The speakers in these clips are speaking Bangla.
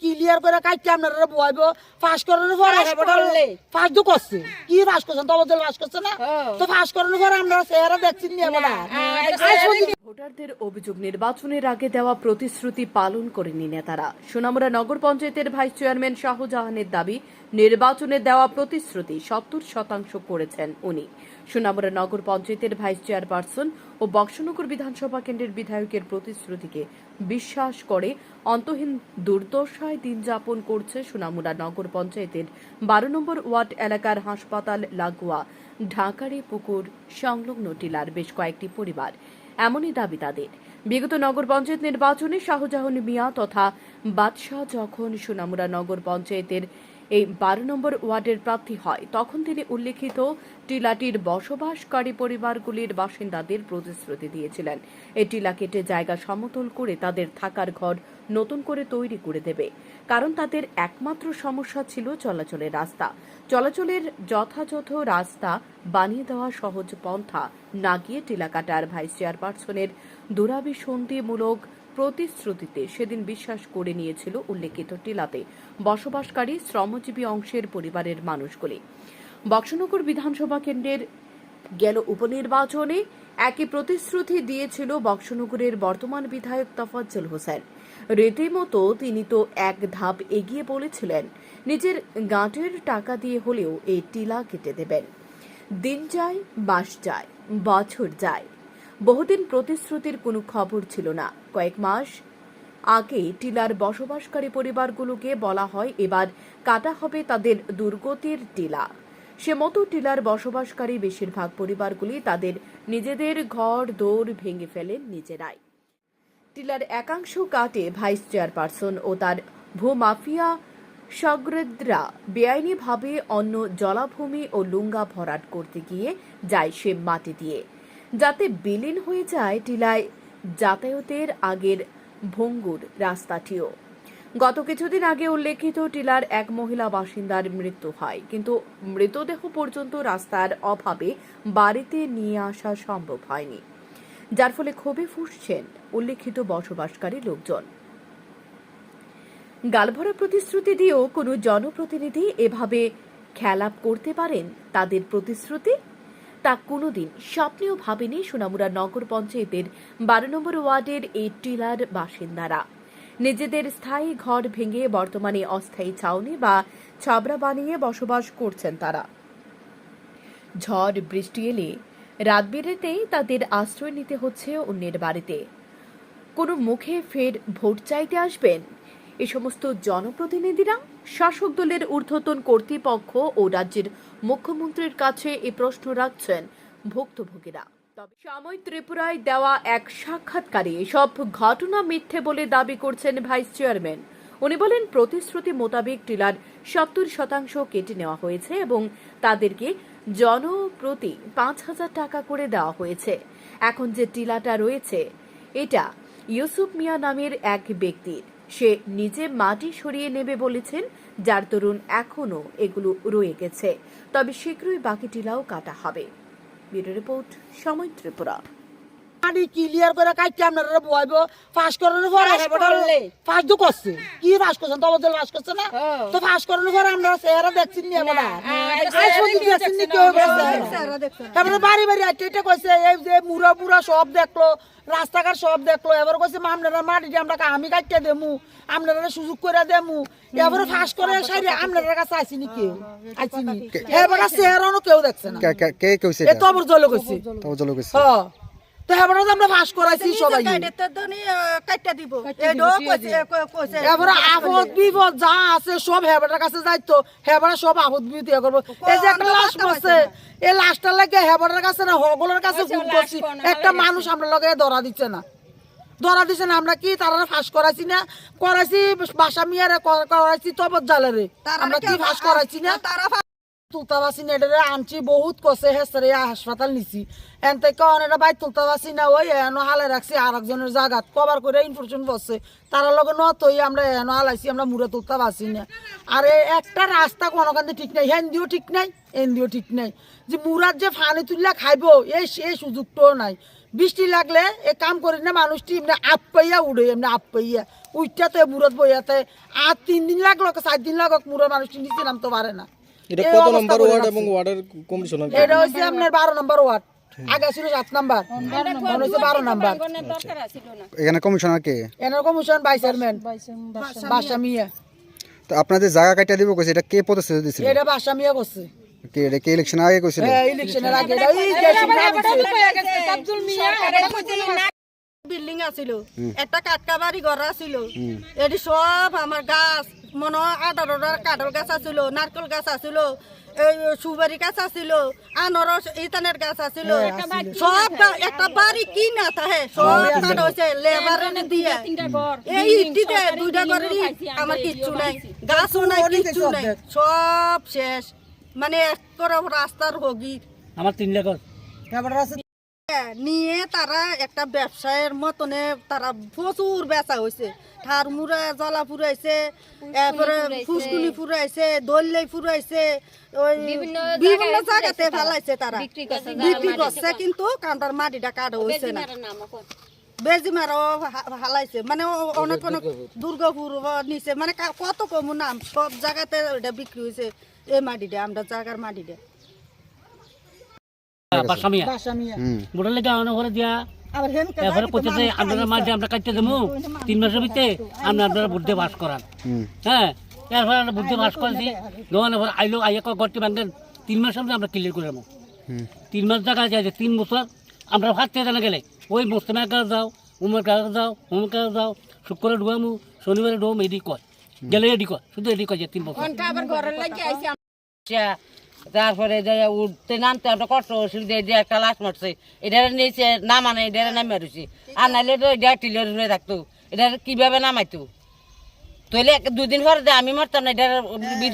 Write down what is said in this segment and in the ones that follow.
ক্লিয়ার করে কাটতে আপনারা বয়াইব ফাঁস করানোর পরে ফাঁস তো করছে। কি ফাঁস করছেন ফাঁস করছে না। তো ফাঁস করানোর পরে আপনারা চেহারা দেখছেন নি এবার ভোটারদের অভিযোগ নির্বাচনের আগে দেওয়া প্রতিশ্রুতি পালন করেনি নেতারা। সোনামুড়া নগর পঞ্চায়েতের ভাইস চেয়ারম্যান শাহজাহানের দাবি নির্বাচনে দেওয়া প্রতিশ্রুতি সত্তর শতাংশ করেছেন উনি। সোনামুড়া নগর পঞ্চায়েতের ভাইস চেয়ারপারসন ও বক্সনগর বিধানসভা কেন্দ্রের বিধায়কের প্রতিশ্রুতিকে বিশ্বাস করে অন্তহীন দুর্দশায় দিন যাপন করছে সোনামুড়া নগর পঞ্চায়েতের বারো নম্বর ওয়ার্ড এলাকার হাসপাতাল লাগোয়া ঢাকারে পুকুর সংলগ্ন টিলার বেশ কয়েকটি পরিবার। এমনই দাবি তাদের। বিগত নগর পঞ্চায়েত নির্বাচনে শাহজাহান মিয়া তথা বাদশাহ যখন সোনামুড়া নগর পঞ্চায়েতের এই বারো নম্বর ওয়ার্ডের প্রার্থী হয়। তখন তিনি উল্লেখিত টিলাটির বসবাসকারী পরিবারগুলির বাসিন্দাদের প্রতিশ্রুতি দিয়েছিলেন। এই টিলা কেটে জায়গা সমতল করে তাদের থাকার ঘর নতুন করে তৈরি করে দেবে। কারণ তাদের একমাত্র সমস্যা ছিল চলাচলের রাস্তা। চলাচলের যথাযথ রাস্তা বানিয়ে দেওয়া সহজ পন্থা না গিয়ে টিলা কাটার ভাইস চেয়ারপারসনের দুরাবিসন্ধিমূলক প্রতিশ্রুতিতে সেদিন বিশ্বাস করে নিয়েছিল উল্লেখিত টিলাতে। বসবাসকারী শ্রমজীবী অংশের পরিবারের মানুষগুলি। বক্সনগর বিধানসভা কেন্দ্রের গেল উপনির্বাচনে একই প্রতিশ্রুতি দিয়েছিল বক্সনগরের বর্তমান বিধায়ক তফাজ্জল হোসেন। রীতিমতো তিনি তো এক ধাপ এগিয়ে বলেছিলেন, নিজের গাঁটের টাকা দিয়ে হলেও এই টিলা কেটে দেবেন। দিন যায়, মাস যায়, বছর যায় বহুদিন প্রতিশ্রুতির কোনো খবর ছিল না। কয়েক মাস আগে টিলার বসবাসকারী পরিবারগুলোকে বলা হয়, এবার কাটা হবে তাদের দুর্গতির টিলা। সে মতো টিলার বসবাসকারী বেশিরভাগ পরিবারগুলি তাদের নিজেদের ঘর, দৌড় ভেঙে ফেলেন নিজেরাই। টিলার একাংশ কাটে ভাইস চেয়ারপারসন ও তার ভূমাফিয়া সগ্রেদরা। বেআইনিভাবে অন্য জলাভূমি ও লুঙ্গা ভরাট করতে গিয়ে যায় সে মাটি দিয়ে। যাতে বিলীন হয়ে যায় টিলায় যাতায়াতের আগের ভঙ্গুর রাস্তাটিও। গত কিছুদিন আগে উল্লেখিত টিলার এক মহিলা বাসিন্দার মৃত্যু হয়, কিন্তু মৃতদেহ পর্যন্ত রাস্তার অভাবে বাড়িতে নিয়ে আসা সম্ভব হয়নি, যার ফলে ক্ষোভে ফুসছেন উল্লেখিত বসবাসকারী লোকজন। গালভরা প্রতিশ্রুতি দিয়েও কোনো জনপ্রতিনিধি এভাবে খেলাপ করতে পারেন তাদের প্রতিশ্রুতি? তা কোনোদিন স্বপ্নেও ভাবেনি সোনামুড়া নগর পঞ্চায়েতের বারো নম্বর ওয়ার্ডের এই টিলার বাসিন্দারা। নিজেদের স্থায়ী ঘর ভেঙে বর্তমানে অস্থায়ী ছাউনি বা ছাবরা বানিয়ে বসবাস করছেন তারা। ঝড় বৃষ্টি এলে রাত বেরেতেই তাদের আশ্রয় নিতে হচ্ছে অন্যের বাড়িতে। কোনো মুখে ফের ভোট চাইতে আসবেন? এ সমস্ত জনপ্রতিনিধিরা শাসক দলের ঊর্ধ্বতন কর্তৃপক্ষ ও রাজ্যের মুখ্যমন্ত্রীর কাছে এ প্রশ্ন রাখছেন ভুক্তভোগীরা। তবে সাময়িক ত্রিপুরায় দেওয়া এক সাক্ষাৎকারে এসব ঘটনা মিথ্যে বলে দাবি করছেন ভাইস চেয়ারম্যান। উনি বলেন, প্রতিশ্রুতি মোতাবেক টিলার সত্তর শতাংশ কেটে নেওয়া হয়েছে এবং তাদেরকে জনপ্রতি পাঁচ হাজার টাকা করে দেওয়া হয়েছে। এখন যে টিলাটা রয়েছে, এটা ইউসুফ মিয়া নামের এক ব্যক্তির। সে নিজে মাটি সরিয়ে নেবে বলেছেন, যার তরুণ এখনও এগুলো রয়ে গেছে। তবে শীঘ্রই বাকি টিলাও কাটা হবে। ব্যুরো রিপোর্ট সময় ত্রিপুরা। পানি ক্লিয়ার করে কাটতে আপনারা ফাঁস করানোর পরে ফাঁস তো করছে। কি ফাঁস করছেন? তবে ফাঁস করছে না? তো ফাঁস করানোর পরে আপনারা চেহারা দেখছেন নি দেখছেন নি কেউ তারপরে বাড়ি বাড়ি এটা কইছে এই যে সব দেখল রাস্তাঘাট সব দেখল এবার কইছে মা আপনারা মাটি দিয়ে আমরা আমি কাটতে দেমু আপনারা সুযোগ করে দেমু। এবারে ফাঁস করে সাইডে আপনারা কাছে আইসিনি কেউ আইসিনি এবার চেহারানো কেউ দেখছে না। কে- কে- কে কইছে এ তবর জলে কইছে। তো জল কইছে। হ্যাঁ। তো আমরা ফাঁস করাইছি সবাই এবারে আপদ বিপদ যা আছে সব হেবাটার কাছে যাইতো। হেবাটা সব আপদ বিপদ ইয়ে করব। এই যে একটা লাশ মরছে এই লাশটা লাগে হেবাটার কাছে না হগলের কাছে ফোন করছি। একটা মানুষ আমরা লগে ধরা দিচ্ছে না। ধরা দিচ্ছে না আমরা কি তারা ফাঁস করাইছি না? করাইছি বাসা মিয়ারে করাইছি তবত জালেরে। আমরা কি ফাঁস করাইছি না? তুলতা বাসি নেডারে আনছি বহুত কষে হেসরে হাসপাতাল নিছি। এন থেকে অনেকটা বাইর তুলতা বাসি না, ওই এনো হালে রাখছি আর একজনের জায়গাত কবার করে ইনফরমেশন বসছে তারা লগে নতই আমরা এনো হালাইছি, আমরা মুড়ে তুলতা বাসি না। আর, একটা রাস্তা কোনোখান ঠিক নাই। হেন্দিও ঠিক নাই, এন্দিও ঠিক নাই। যে মুরার যে ফানি তুললে খাইবো এই এই সুযোগটাও নাই। বৃষ্টি লাগলে এ কাম করি না, মানুষটি এমনি আপ পাইয়া উড়ে, এমনি আপ পাইয়া। উইটাতে মুরত বইয়াতে আর তিন দিন লাগল, চার দিন লাগক মুরত মানুষটি নিচে নামতে পারে না। এটা কত নম্বর ওয়ার্ড এবং ওয়ার্ডের কমিশনার এটা হচ্ছে আপনার বারো নম্বর ওয়ার্ড। আগে ছিল সাত নাম্বার। এখন হচ্ছে বারো নাম্বার। এখানে কমিশনার কে? এনার কমিশন ভাইস চেয়ারম্যান বাসা মিয়া তো আপনাদের জায়গা কাটিয়ে দিব কইছে এটা কে প্রতিশ্রুতি দিছিল? এটা বাসা মিয়া করছে। কে এটা কে ইলেকশন আগে কইছিল? হ্যাঁ ইলেকশনের আগে। এটা। বিল্ডিং আছিল। একটা কাটকা বাড়ি ঘর আছিল। এটি সব আমার গাছ। মনে হয় আদার কাঠল গাছ আছিল নারকেল গাছ আছিল এই সুবারি গাছ আছিল আনারস ইতানের গাছ আছিল। সব একটা বাড়ি কি না তাহে সব কাঠ হয়েছে লেবার দিয়ে। এই ইটিতে দুইটা করে আমার কিচ্ছু নাই গাছও নাই কিচ্ছু নাই। সব শেষ। মানে এক করে রাস্তার হগি আমার তিন লেখক নিয়ে তারা একটা ব্যবসায়ের মতনে তারা প্রচুর বেচা হয়েছে। ঠার মুড়া জলা ফুরাইছে এরপরে ফুসকুলি ফুরাইছে দল্লাই ফুরাইছে ওই বিভিন্ন জায়গাতে ফেলাইছে তারা। বিক্রি করছে কিন্তু কান্দার মাটিটা কাটা হয়েছে না। বেজি হালাইছে। মানে অনেক অনেক দুর্গাপুর। নিচে মানে কা- কত কম নাম সব জায়গাতে ওটা বিক্রি হয়েছে এই মাটিটা আমরা জায়গার মাটিটা। বাসামিয়া। বাসা মিয়া হুম বুড়া লেগে অনেক ঘরে দিয়া এরপরে কইতেছে আপনারা মাঝে আমরা কাটতে দেবো তিন মাসের ভিতরে আমরা আপনারা বুদ্ধি বাস করান। হ্যাঁ এরপরে আমরা বুদ্ধি বাস করেছি। দোকানের পর আইলো আইয়া ঘরটি ভাঙেন তিন মাসের মধ্যে আমরা ক্লিয়ার করে দেবো। তিন মাস জায়গা যায় তিন বছর আমরা ভাত থেকে জানা গেলে ওই মোস্তামের কাছে যাও উমের কাছে যাও উমের কাছে যাও শুক্রবারে ঢুয়ামু শনিবারে ঢুয়ামু এডি কয়। গেলে এডি কয় শুধু এডি কয় যে তিন বছর। আচ্ছা, তারপরে উঠতে নামতে আমরা কষ্ট অসুবিধা দিয়ে একটা লাশ মারছে এটা নিচে নামানে এটা নামে রয়েছে আর নাইলে তো এটা টিলের হয়ে থাকতো। এটা কীভাবে নামাইতো? তাহলে দুদিন পরে যে আমি মারতাম না এটা দুদিন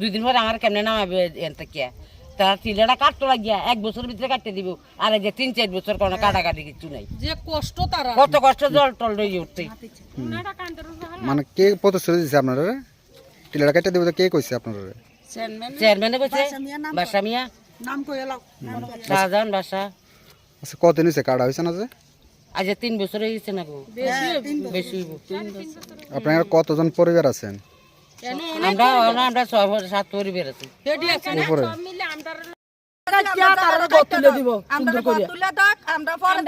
দুই দিন পরে আমার কেমনে নামাবে এনতে কে তার টিলেটা কাটতো লাগিয়া এক বছর ভিতরে কাটতে দিব। আর যে তিন চার বছর কোনো কাটাকাটি কিছু নাই। যে কষ্ট তারা। কত কষ্ট জল টল রয়ে উঠতে মানে কে প্রতিশ্রুতি দিছে আপনারা? টিলাটা কাটিয়ে দিব কে কইছে আপনারা? চেয়ারম্যানে? বলছে বাসা মিয়া। নাম কই এলাও? শাহজাহান বাসা আচ্ছা কতদিন হয়েছে কাটা হয়েছে না যে? আজ তিন বছর হয়ে না গো। বেশি হইব। আপনারা কতজন পরিবার আছেন? আমরা আমরা ছয় সাত পরিবার আছি। উপরে। তুলে দিব সুন্দর করে তুলে দাক আমরা পরে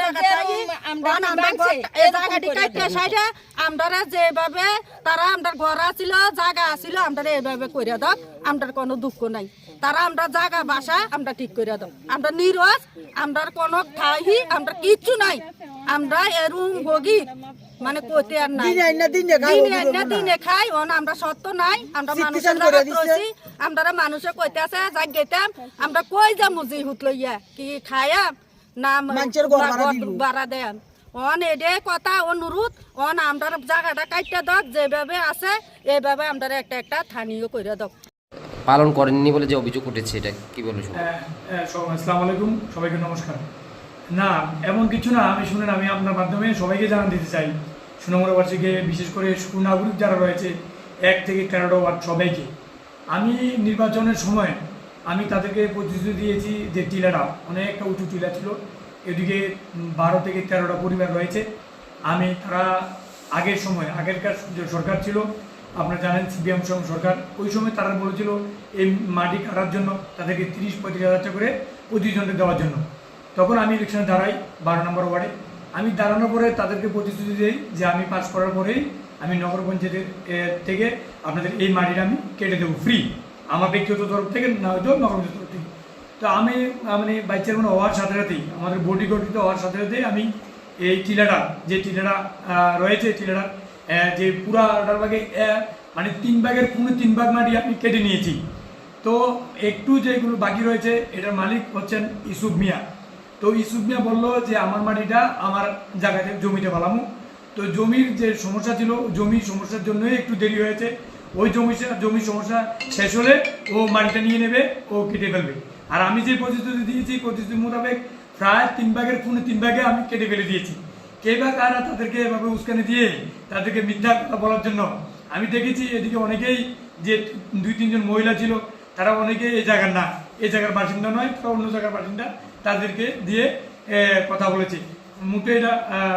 আমরা যেভাবে তারা আমরা ঘর আছিল জায়গা আছিল আমরা এইভাবে করে দাও আমরা কোনো দুঃখ নাই। তারা আমরা জায়গা বাসা আমরা ঠিক করে দাও। আমরা নিরজ আমরা কোনো ঠাই আমরা কিচ্ছু নাই। আমরা এরুম ভোগী। মানে কইতে আর নাই। দিনে আইনা দিনে খাই দিনে আইনা দিনে খাই ওন আমরা সত্য নাই আমরা মানুষের রয়েছি আমরা মানুষে কইতে আছে যাক গেতাম আমরা কই যাম জি হুত লইয়া? কি খায়াম না দিলু। দেন। অন এডে কথা অনুরোধ অন আমরা জায়গাটা কাটতে দক যেভাবে আছে এইভাবে আমরা একটা একটা স্থানীয় করে দক পালন করেননি বলে যে অভিযোগ উঠেছে এটা কি বলে হ্যাঁ, হ্যাঁ, আসসালামু আলাইকুম সবাইকে নমস্কার। না, এমন কিছু না, আমি শুনেন, আমি আপনার মাধ্যমে সবাইকে জানান দিতে চাই। সুনামুরাবাসীকে বিশেষ করে সুনাগরিক যারা রয়েছে, এক থেকে তেরোটা ওয়ার্ড সবাইকে। আমি নির্বাচনের সময় আমি তাদেরকে প্রতিশ্রুতি দিয়েছি যে টিলাটা, অনেকটা উঁচু টিলা ছিল, এদিকে বারো থেকে তেরোটা পরিবার রয়েছে। আমি তারা আগের সময়, আগেরকার যে সরকার ছিল, আপনারা জানেন সিপিএম সরকার, ওই সময় তারা বলেছিল, এই মাটি কাটার জন্য, তাদেরকে তিরিশ পঁয়ত্রিশ হাজার টাকা করে প্রতিজনকে দেওয়ার জন্য। তখন আমি ইলেকশনে দাঁড়াই, বারো নম্বর ওয়ার্ডে। আমি দাঁড়ানোর পরে তাদেরকে প্রতিশ্রুতি দিই যে আমি পাস করার পরেই আমি নগর পঞ্চায়েতের থেকে আপনাদের এই মাটিটা আমি কেটে দেবো ফ্রি আমার ব্যক্তিগত তরফ থেকে না হয়তো নগর পঞ্চায়েত তরফ থেকে। তো আমি মানে ভাইস চেয়ারম্যান হওয়ার সাথে সাথেই, আমাদের বডি গঠিত হওয়ার সাথে সাথেই আমি এই টিলাটা, যে টিলাটা রয়েছে টিলাটা যে পুরা পুরাটার ভাগে মানে তিন ভাগের পুরো তিন ভাগ মাটি আমি কেটে নিয়েছি। তো একটু যেগুলো বাকি রয়েছে, এটার মালিক হচ্ছেন ইসুফ মিয়া। তো ইসুফ মিয়া বলল যে, আমার মাটিটা, আমার জায়গাতে জমিতে পালামু তো জমির যে সমস্যা ছিল জমির সমস্যার জন্যই একটু দেরি হয়েছে। ওই জমি জমির সমস্যা শেষ হলে ও মাটিটা নিয়ে নেবে, ও কেটে ফেলবে। আর আমি যে প্রতিশ্রুতি দিয়েছি, প্রতিশ্রুতি মোতাবেক প্রায় তিন ভাগের, পুনে তিন ভাগে আমি কেটে ফেলে দিয়েছি। কে বা কারা তাদেরকে এভাবে উস্কানি দিয়ে, তাদেরকে মিথ্যা কথা বলার জন্য? আমি দেখেছি এদিকে অনেকেই যে দুই, তিনজন মহিলা ছিল, তারা অনেকে এই জায়গার না। এই জায়গার বাসিন্দা নয় অন্য জায়গার বাসিন্দা। তাদেরকে দিয়ে কথা বলেছে। মুখে এটা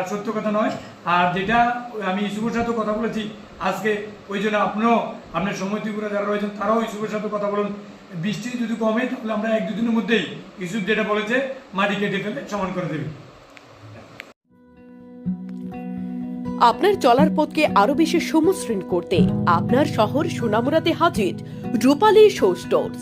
সত্য কথা নয়। আর যেটা আমি ইসুফের সাথে কথা বলেছি, আজকে ওই জন্য আপনিও, আপনার সময় ত্রিপুরা যারা রয়েছেন, তারাও ইসুফের সাথে কথা বলুন। বৃষ্টি যদি কমে, তাহলে আমরা এক, দুদিনের মধ্যেই ইসুফ যেটা বলেছে, মাটি কেটে ফেলে সমান করে দেবে। আপনার চলার পথকে আরও বেশি সমশ্রীন করতে আপনার শহর সোনামুরাতে হাজির রূপালী শো স্টোর্স।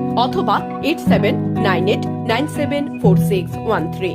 অথবা eight seven nine eight nine seven four six one three.